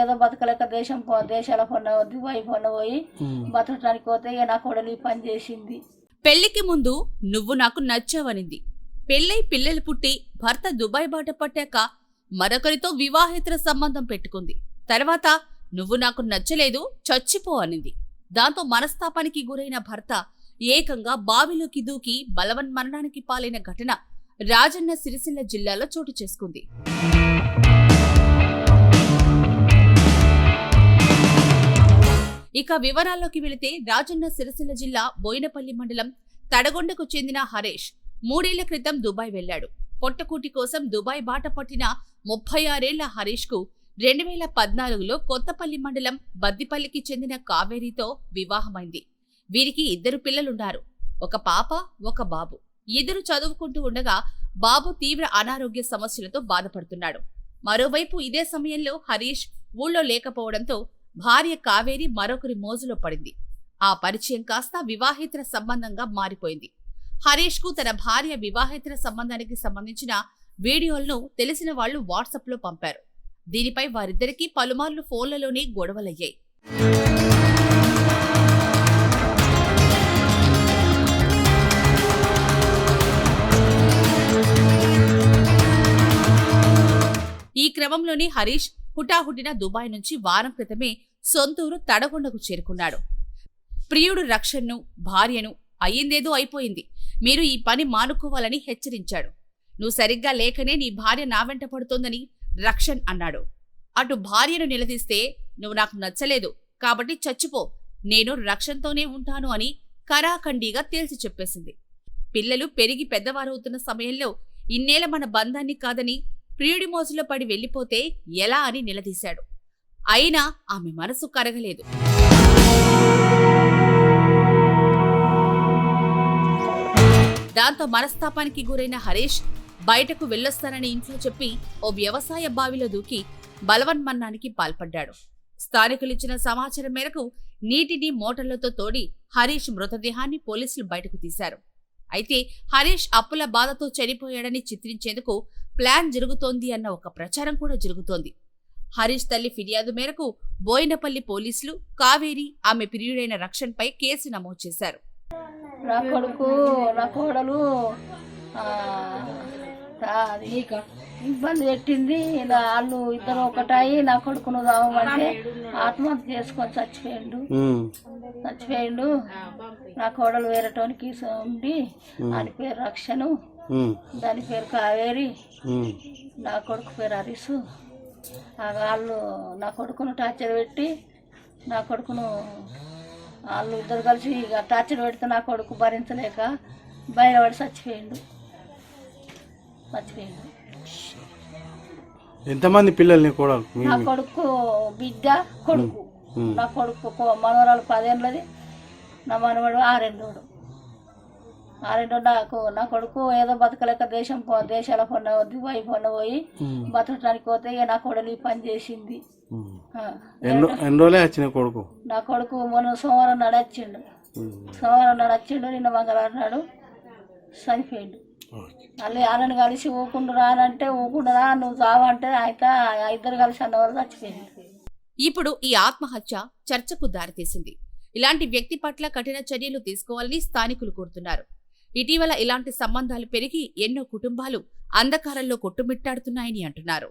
ఏదో బతకలేక దేశం పో దేశాల పొన్న దుబాయ్ పొన్న పోయి బతకడానికి పోతే ఇక నా కొడలు పని చేసింది. పెళ్ళికి ముందు నువ్వు నాకు నచ్చావనింది. పెళ్ళై పిల్లలు పుట్టి భర్త దుబాయ్ బాట పట్టాక మరొకరితో వివాహేతర సంబంధం పెట్టుకుంది. తర్వాత నువ్వు నాకు నచ్చలేదు చచ్చిపో అనింది. దాంతో మనస్తాపానికి గురైన భర్త ఏకంగా బావిలోకి దూకి బలవన్మరణానికి పాలైన ఘటన రాజన్న సిరిసిల్ల జిల్లాలో చోటు చేసుకుంది. ఇక వివరాల్లోకి వెళితే రాజన్న సిరిసిల్ల జిల్లా బోయినపల్లి మండలం తడగొండకు చెందిన హరీష్ మూడేళ్ళ క్రితం దుబాయ్ వెళ్ళాడు పొట్టకూటి కోసం దుబాయ్ బాట పట్టిన ముప్పై ఆరేళ్ళ హరీష్కు రెండు వేల పద్నాలుగులో కొత్తపల్లి మండలం బద్దిపల్లికి చెందిన కావేరితో వివాహమైంది. వీరికి ఇద్దరు పిల్లలున్నారు. ఒక పాప ఒక బాబు. ఇద్దరు చదువుకుంటూ ఉండగా బాబు తీవ్ర అనారోగ్య సమస్యలతో బాధపడుతున్నాడు. మరోవైపు ఇదే సమయంలో హరీష్ ఊళ్ళో లేకపోవడంతో భార్య కావేరి మరొకరి మోజులో పడింది. ఆ పరిచయం కాస్త వివాహేతర సంబంధంగా మారిపోయింది. హరీష్కు తన భార్య వివాహేతర సంబంధానికి సంబంధించిన వీడియోలను తెలిసిన వాళ్ళు వాట్సాప్లో పంపారు. దీనిపై వారిద్దరికీ పలుమార్లు ఫోన్లలోనే గొడవలయ్యాయి. ఈ క్రమంలోనే హరీష్ హుటాహుటిన దుబాయ్ నుంచి వారం క్రితమే సొంతూరు తడగొండకు చేరుకున్నాడు. ప్రియుడు రక్షణ్ను భార్యను అయ్యిందేదో అయిపోయింది. మీరు ఈ పని మానుకోవాలని హెచ్చరించాడు. నువ్వు సరిగ్గా లేకనే నీ భార్య నా వెంట పడుతోందని రక్షణ్ అన్నాడు. అటు భార్యను నిలదీస్తే నువ్వు నాకు నచ్చలేదు కాబట్టి చచ్చిపో. నేను రక్షణతోనే ఉంటాను అని కరాఖండీగా తేల్చి చెప్పేసింది. పిల్లలు పెరిగి పెద్దవారవుతున్న సమయంలో ఇన్నేళ్ళ మన బంధాన్ని కాదని ప్రియుడి మోజులో పడి వెళ్ళిపోతే ఎలా అని నిలదీశాడు. అయినా ఆమె మనసు కరగలేదు. దాంతో మనస్తాపానికి గురైన హరీష్ బయటకు వెళ్ళొస్తానని ఇంట్లో చెప్పి ఓ వ్యవసాయ బావిలో దూకి బలవన్మన్నానికి పాల్పడ్డాడు. స్థానికులిచ్చిన సమాచారం మేరకు నీటిని మోటార్లతో తోడి హరీష్ మృతదేహాన్ని పోలీసులు బయటకు తీశారు. అయితే హరీష్ అప్పుల బాధతో చనిపోయాడని చిత్రించేందుకు ప్లాన్ జరుగుతోంది అన్న ఒక ప్రచారం కూడా జరుగుతోంది. హరీష్ తల్లి ఫిర్యాదు మేరకు బోయినపల్లి పోలీసులు కావేరి ఆమె ప్రియుడైన రక్షణపై కేసు నమోదు చేశారు. నా కొడుకు నా కోడలు ఇబ్బంది పెట్టింది. ఇలా వాళ్ళు ఇద్దరు ఒకటాయి నా కొడుకును తాగమంటే ఆత్మహత్య చేసుకొని చచ్చిపోయిండు. చచ్చిపోయిండు. నా కోడలు వేరేటోనికి ఉండి అని పేరు రక్షను. దాని పేరు కావేరి. నా కొడుకు పేరు హరీసు ఆ వాళ్ళు నా కొడుకును టార్చర్ పెట్టి నా కొడుకును వాళ్ళు ఇద్దరు కలిసి ఇక టార్చర్ పెడితే నా కొడుకు భరించలేక బయటపడి చచ్చిపోయిండు. చచ్చిపోయిండు. ఎంతమంది పిల్లల్ని కూడా నా కొడుకు బిడ్డ కొడుకు. నా కొడుకు మనవరాలు పదేళ్ళది. నా మనవడు ఆరెండోడు ఆరెండోడు నాకు నా కొడుకు ఏదో బతకలేక దేశం పో దేశాల పొన్న దుబాయ్ పొన్న పోయి బతకడానికి పోతే ఇక నా కొడలు ఈ పని చేసింది. ఎన్ని రోజులే వచ్చిన కొడుకు? నా కొడుకు మొన్న సోమవారం నాడు వచ్చిండు. సోమవారం నాడు వచ్చిండు నిన్న మంగళవారం నాడు చనిపోయిండు. మళ్ళీ వాళ్ళని కలిసి ఊకుండా రానంటే ఊకుండా రా నువ్వు చావంటే అయితే ఆ ఇద్దరు కలిసి అన్నవారు చచ్చిపోయింది ఇప్పుడు ఈ ఆత్మహత్య చర్చకు దారితీసింది. ఇలాంటి వ్యక్తి పట్ల కఠిన చర్యలు తీసుకోవాలని స్థానికులు కోరుతున్నారు. ఇటీవల ఇలాంటి సంబంధాలు పెరిగి ఎన్నో కుటుంబాలు అంధకారంలో కొట్టుమిట్టాడుతున్నాయని అంటున్నారు.